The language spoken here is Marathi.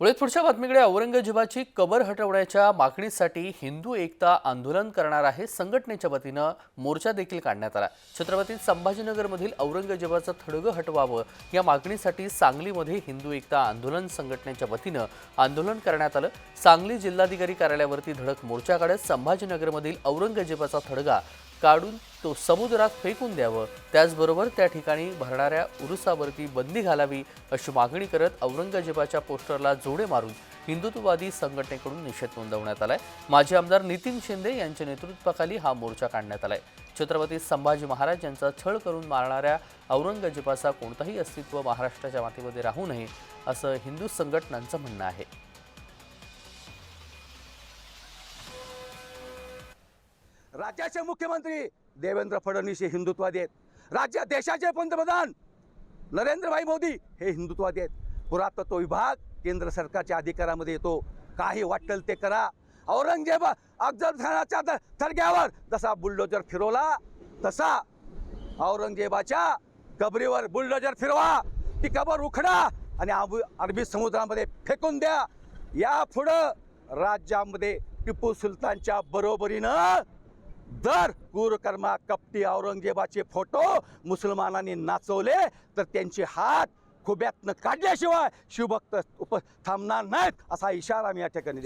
मुळे पुढच्या बातमीकडे औरंगजेबाची कबर हटवण्याच्या मागणीसाठी हिंदू एकता आंदोलन करणार आहे संघटनेच्या वतीनं मोर्चा देखील काढण्यात आला. छत्रपती संभाजीनगरमधील औरंगजेबाचं थडगं हटवावं या मागणीसाठी सांगलीमध्ये हिंदू एकता आंदोलन संघटनेच्या वतीनं आंदोलन करण्यात आलं. सांगली जिल्हाधिकारी कार्यालयावरती धडक मोर्चा काढत संभाजीनगरमधील औरंगजेबाचा थडगा काढून तो समुद्रात फेकून द्यावं. त्याचबरोबर त्या ठिकाणी भरणाऱ्या उरुसावरती बंदी घालावी अशी मागणी करत औरंगजेबाच्या पोस्टरला जोडे मारून हिंदुत्ववादी संघटनेकडून निषेध नोंदवण्यात आलाय. माजी आमदार नितीन शिंदे यांच्या नेतृत्वाखाली हा मोर्चा काढण्यात आलाय. छत्रपती संभाजी महाराज यांचा छळ करून मारणाऱ्या औरंगजेबाचा कोणताही अस्तित्व महाराष्ट्राच्या मातीमध्ये राहू नये असं हिंदू संघटनांचं म्हणणं आहे. राज्याचे मुख्यमंत्री देवेंद्र फडणवीस हे हिंदुत्ववादी आहेत. राज्य देशाचे पंतप्रधान नरेंद्रभाई मोदी हे हिंदुत्ववादी आहेत. पुरातत्व विभाग केंद्र सरकारच्या अधिकारामध्ये येतो. काही वाटेल ते करा. औरंगजेब अफजल खानाच्या थडग्यावर जसा बुलडोजर फिरवला तसा औरंगजेबाच्या कबरीवर बुलडोजर फिरवा. ती कबर उखडा आणि अरबी समुद्रामध्ये फेकून द्या. या पुढं राज्यामध्ये टिपू सुलतानच्या बरोबरीनं दर कुरकर्मा कपटी औरंगजेबाचे फोटो मुसलमानांनी नाचवले तर त्यांचे हात खुब्यातनं काढल्याशिवाय शिवभक्त उप थांबणार नाहीत असा इशारा मी या ठिकाणी